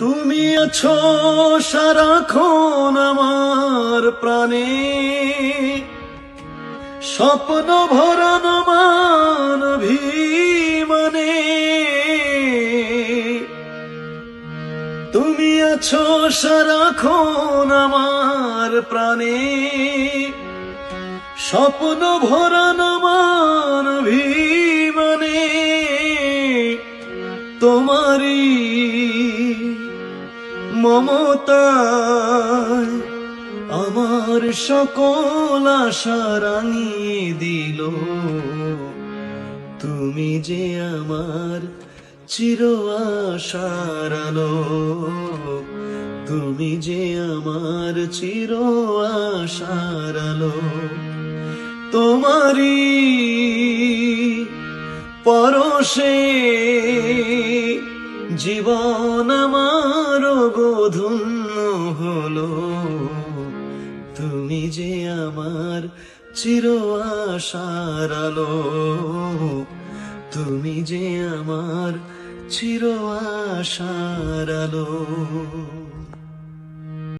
তুমি আছো সারাক্ষণ আমার প্রাণে। স্বপ্ন ভরান মান মানে তুমি আছো সারাক্ষণ আমার প্রাণে। স্বপ্ন ভরান মান মানে তোমারই মমতায় আমার সকল আশা রাঙিয়ে দিল। তুমি যে আমার চির আশার আলো, তুমি যে আমার চির আশার আলো, তোমারই পরশে জীবন আমার গোধন্য হলো। তুমি যে আমার চির আশার আলো। তুমি যে আমার চির আশার আলো।